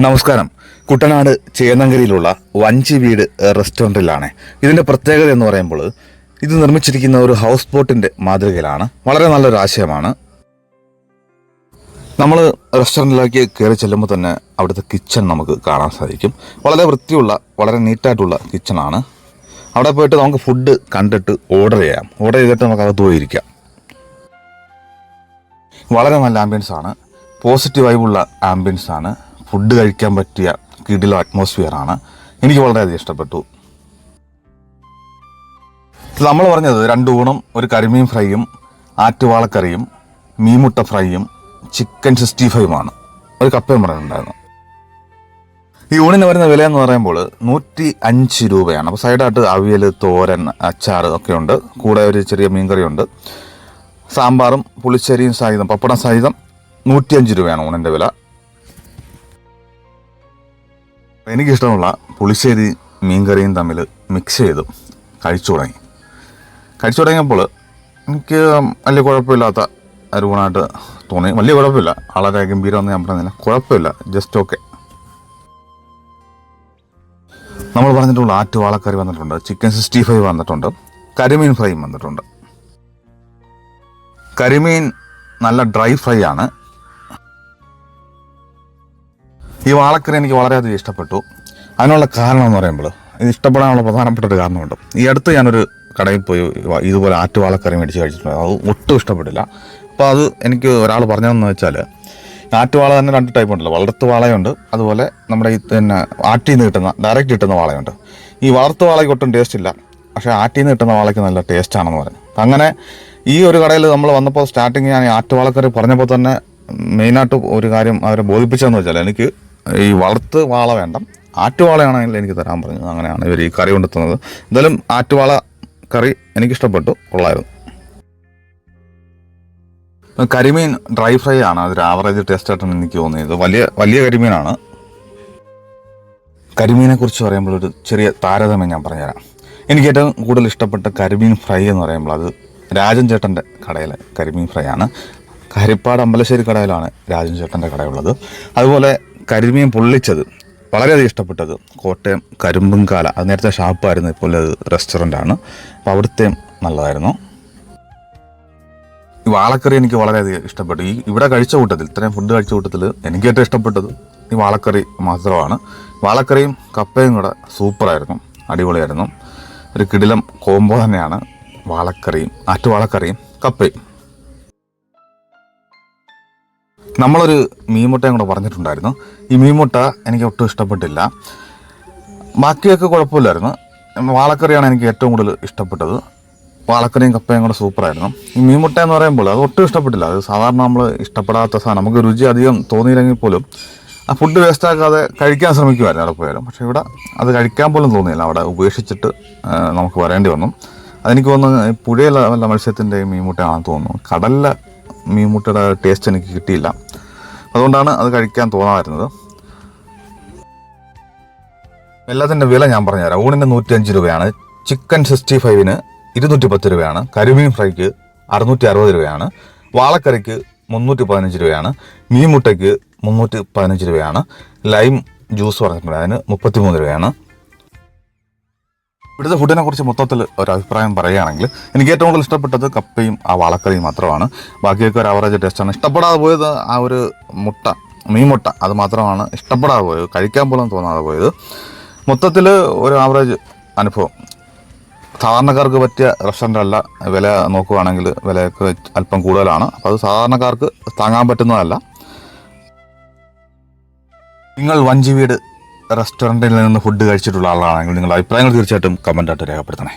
നമസ്കാരം. കുട്ടനാട് ചേന്നങ്കരിയിലുള്ള വഞ്ചി വീട് റെസ്റ്റോറന്റിലാണ് ഇതിന്റെ പ്രത്യേകത എന്ന് പറയുമ്പോൾ ഇത് നിർമ്മിച്ചിരിക്കുന്ന ഒരു ഹൗസ് ബോട്ടിന്റെ മാതൃകയിലാണ്. വളരെ നല്ലൊരു ആശയമാണ്. നമ്മൾ റെസ്റ്റോറന്റിലേക്ക് കയറി ചെല്ലുമ്പോൾ തന്നെ അവിടുത്തെ കിച്ചൺ നമുക്ക് കാണാൻ സാധിക്കും. വളരെ വൃത്തിയുള്ള വളരെ നീറ്റായിട്ടുള്ള കിച്ചണാണ്. അവിടെ പോയിട്ട് നമുക്ക് ഫുഡ് കണ്ടിട്ട് ഓർഡർ ചെയ്യാം. ഓർഡർ ചെയ്തിട്ട് നമുക്ക് അകത്ത് പോയിരിക്കാം വളരെ നല്ല ആംബിയൻസ് ആണ്. പോസിറ്റീവ് വൈബുള്ള ആംബിയൻസ് ആണ്. ഫുഡ് കഴിക്കാൻ പറ്റിയ കിടിലോ അറ്റ്മോസ്ഫിയർ ആണ്. എനിക്ക് വളരെയധികം ഇഷ്ടപ്പെട്ടു. നമ്മൾ പറഞ്ഞത് രണ്ട് ഊണും ഒരു കരിമീൻ ഫ്രൈയും ആറ്റുവാളക്കറിയും മീമുട്ട ഫ്രൈയും ചിക്കൻ സിക്സ്റ്റി ഫൈവുമാണ് ഒരു കപ്പയും പറഞ്ഞിട്ടുണ്ടായിരുന്നു ഈ ഊണിന് വരുന്ന വില എന്ന് പറയുമ്പോൾ നൂറ്റി അഞ്ച് രൂപയാണ്. അപ്പോൾ സൈഡായിട്ട് അവിയൽ തോരൻ അച്ചാർ ഒക്കെ ഉണ്ട്. കൂടെ ഒരു ചെറിയ മീൻകറിയുണ്ട്. സാമ്പാറും പുളിശ്ശേരിയും സഹിതം പപ്പടം സഹിതം നൂറ്റിയഞ്ച് രൂപയാണ് ഊണിന്റെ വില. എനിക്കിഷ്ടമുള്ള പുളിശ്ശേരി മീൻകറിയും തമ്മിൽ മിക്സ് ചെയ്തു. കഴിച്ചു തുടങ്ങി. കഴിച്ചു തുടങ്ങിയപ്പോൾ എനിക്ക് വലിയ കുഴപ്പമില്ലാത്ത ഒരു ഗുണമായിട്ട് തോന്നി. വലിയ കുഴപ്പമില്ല. വളരെ ഗംഭീരമെന്ന് ഞാൻ പറഞ്ഞില്ല. കുഴപ്പമില്ല. ജസ്റ്റ് ഓക്കെ നമ്മൾ പറഞ്ഞിട്ടുള്ള ആറ്റുവാളക്കറി വന്നിട്ടുണ്ട്. ചിക്കൻ സിക്സ്റ്റി ഫൈവ് വന്നിട്ടുണ്ട്. കരിമീൻ ഫ്രൈയും വന്നിട്ടുണ്ട്. കരിമീൻ നല്ല ഡ്രൈ ഫ്രൈ ആണ്. ഈ വാളക്കറി എനിക്ക് വളരെയധികം ഇഷ്ടപ്പെട്ടു. അതിനുള്ള കാരണം എന്ന് പറയുമ്പോൾ ഇത് ഇഷ്ടപ്പെടാനുള്ള പ്രധാനപ്പെട്ട ഒരു കാരണമുണ്ട്. ഈ അടുത്ത് ഞാനൊരു കടയിൽ പോയി ഇതുപോലെ ആറ്റുവാളക്കറി മേടിച്ച് കഴിച്ചിട്ടുണ്ട്. അത് ഒട്ടും ഇഷ്ടപ്പെട്ടില്ല അപ്പോൾ അത് എനിക്ക് ഒരാൾ പറഞ്ഞതെന്ന് വെച്ചാൽ ആറ്റുവാള തന്നെ രണ്ട് ടൈപ്പ് ഉണ്ടല്ലോ. വളർത്തു വാളയുണ്ട് അതുപോലെ നമ്മുടെ ഈ പിന്നെ ആറ്റിൽ നിന്ന് കിട്ടുന്ന ഡയറക്റ്റ് കിട്ടുന്ന വാളയുണ്ട്. ഈ വളർത്തു വാളയ്ക്ക് ഒട്ടും ടേസ്റ്റ് ഇല്ല. പക്ഷേ ആറ്റിൽ നിന്ന് കിട്ടുന്ന വാളയ്ക്ക് നല്ല ടേസ്റ്റ് ആണെന്ന് പറഞ്ഞു. അങ്ങനെ ഈ ഒരു കടയിൽ നമ്മൾ വന്നപ്പോൾ സ്റ്റാർട്ടിങ് ഞാൻ ആറ്റുവാളക്കറി പറഞ്ഞപ്പോൾ തന്നെ മെയിനായിട്ട് ഒരു കാര്യം അവരെ ബോധിപ്പിച്ചതെന്ന് വെച്ചാൽ എനിക്ക് ഈ വളർത്ത് വാള വേണ്ട. ആറ്റുവാളയാണെങ്കിൽ എനിക്ക് തരാൻ പറഞ്ഞു അങ്ങനെയാണ് ഇവർ ഈ കറി കൊണ്ടെത്തുന്നത്. തന്നത് എന്തായാലും ആറ്റുവാള കറി എനിക്കിഷ്ടപ്പെട്ടു. കൊള്ളായിരുന്നു. കരിമീൻ ഡ്രൈ ഫ്രൈ ആണ്. അതൊരു ആവറേജ് ടേസ്റ്റ് ആയിട്ടാണ് എനിക്ക് തോന്നിയത്. വലിയ വലിയ കരിമീനാണ്. കരിമീനെ കുറിച്ച് പറയുമ്പോൾ ഒരു ചെറിയ താരതമ്യം ഞാൻ പറഞ്ഞുതരാം. എനിക്ക് ഏറ്റവും കൂടുതൽ ഇഷ്ടപ്പെട്ട കരിമീൻ ഫ്രൈ എന്ന് പറയുമ്പോൾ അത് രാജൻ ചേട്ടന്റെ കടയിലെ കരിമീൻ ഫ്രൈ ആണ്. ഹരിപ്പാട് അമ്പലശ്ശേരി കടയിലാണ് രാജൻ ചേട്ടന്റെ കടയുള്ളത്. അതുപോലെ കരിമീൻ പൊള്ളിച്ചത്. വളരെയധികം ഇഷ്ടപ്പെട്ടത്. കോട്ടയം കരിമ്പുംകാല. അത് നേരത്തെ ഷാപ്പായിരുന്നു. ഇപ്പോൾ അത് ആണ് അപ്പോൾ അവിടുത്തെയും നല്ലതായിരുന്നു. ഈ വാളക്കറി എനിക്ക് വളരെയധികം ഇഷ്ടപ്പെട്ടു. ഈ ഇവിടെ കഴിച്ച കൂട്ടത്തിൽ ഇത്രയും ഫുഡ് കഴിച്ച കൂട്ടത്തിൽ എനിക്ക് ഏറ്റവും ഇഷ്ടപ്പെട്ടത് ഈ വാളക്കറി മാത്രമാണ്. വാളക്കറിയും കപ്പയും കൂടെ സൂപ്പറായിരുന്നു. അടിപൊളിയായിരുന്നു. ഒരു കിടിലം കോംബോ തന്നെയാണ് വാളക്കറിയും ആറ്റുവാളക്കറിയും കപ്പയും. നമ്മളൊരു മീൻമുട്ടയും കൂടെ പറഞ്ഞിട്ടുണ്ടായിരുന്നു. ഈ മീൻമുട്ട എനിക്ക് ഒട്ടും ഇഷ്ടപ്പെട്ടില്ല. ബാക്കിയൊക്കെ കുഴപ്പമില്ലായിരുന്നു. വാളക്കറിയാണ് എനിക്ക് ഏറ്റവും കൂടുതൽ ഇഷ്ടപ്പെട്ടത്. വാളക്കറിയും കപ്പയും കൂടെ സൂപ്പറായിരുന്നു. ഈ മീൻമുട്ട എന്ന് പറയുമ്പോൾ അത് ഒട്ടും ഇഷ്ടപ്പെട്ടില്ല. അത് സാധാരണ നമ്മൾ ഇഷ്ടപ്പെടാത്ത സാധനം. നമുക്ക് രുചി അധികം തോന്നിയില്ലെങ്കിൽ പോലും ആ ഫുഡ് വേസ്റ്റ് ആക്കാതെ കഴിക്കാൻ ശ്രമിക്കുമായിരുന്നു അവിടെ പോയാലും. പക്ഷേ ഇവിടെ അത് കഴിക്കാൻ പോലും തോന്നിയില്ല. അവിടെ ഉപേക്ഷിച്ചിട്ട് നമുക്ക് വരേണ്ടി വന്നു. അതെനിക്ക് തോന്നുന്നു പുഴയിലെ വല്ല മത്സ്യത്തിന്റെ മീൻമുട്ടയാണെന്ന് തോന്നുന്നു. കടലിലെ മീൻമുട്ടയുടെ ടേസ്റ്റ് എനിക്ക് കിട്ടിയില്ല. അതുകൊണ്ടാണ് അത് കഴിക്കാൻ തോന്നാതിരുന്നത്. എല്ലാത്തിന്റെ വില ഞാൻ പറഞ്ഞുതരാം. ഊണിന് നൂറ്റി അഞ്ച് രൂപയാണ്. ചിക്കൻ സിക്സ്റ്റി ഫൈവിന് ഇരുന്നൂറ്റി പത്ത് രൂപയാണ്. കരിമീൻ ഫ്രൈക്ക് അറുന്നൂറ്റി അറുപത് രൂപയാണ്. വാളക്കറിക്ക് മുന്നൂറ്റി പതിനഞ്ച് രൂപയാണ്. മീൻ മുട്ടയ്ക്ക് മുന്നൂറ്റി പതിനഞ്ച് രൂപയാണ്. ലൈം ജ്യൂസ് പറഞ്ഞിട്ടുണ്ട്. അതിന് മുപ്പത്തി മൂന്ന് രൂപയാണ്. ഇവിടുത്തെ ഫുഡിനെ കുറിച്ച് മൊത്തത്തിൽ ഒരു അഭിപ്രായം പറയുകയാണെങ്കിൽ എനിക്ക് ഏറ്റവും കൂടുതൽ ഇഷ്ടപ്പെട്ടത് കപ്പയും ആ വാളക്കറിയും മാത്രമാണ്. ബാക്കിയൊക്കെ ഒരു ആവറേജ് ടേസ്റ്റാണ് ഇഷ്ടപ്പെടാതെ പോയത് ആ ഒരു മുട്ട മീൻ മുട്ട അത് മാത്രമാണ് ഇഷ്ടപ്പെടാതെ പോയത്. കഴിക്കാൻ പോലും തോന്നാതെ പോയത്. മൊത്തത്തിൽ ഒരു ആവറേജ് അനുഭവം. സാധാരണക്കാർക്ക് പറ്റിയ റെസ്റ്റോറന്റ് അല്ല. വില നോക്കുകയാണെങ്കിൽ വിലയൊക്കെ അല്പം കൂടുതലാണ്. അപ്പോൾ അത് സാധാരണക്കാർക്ക് താങ്ങാൻ പറ്റുന്നതല്ല. നിങ്ങൾ വഞ്ചി വീട് റെസ്റ്റോറന്റിൽ നിന്ന് ഫുഡ് കഴിച്ചിട്ടുള്ള ആളാണെങ്കിൽ നിങ്ങളുടെ അഭിപ്രായങ്ങൾ തീർച്ചയായിട്ടും കമന്റായിട്ട് രേഖപ്പെടുത്തണേ.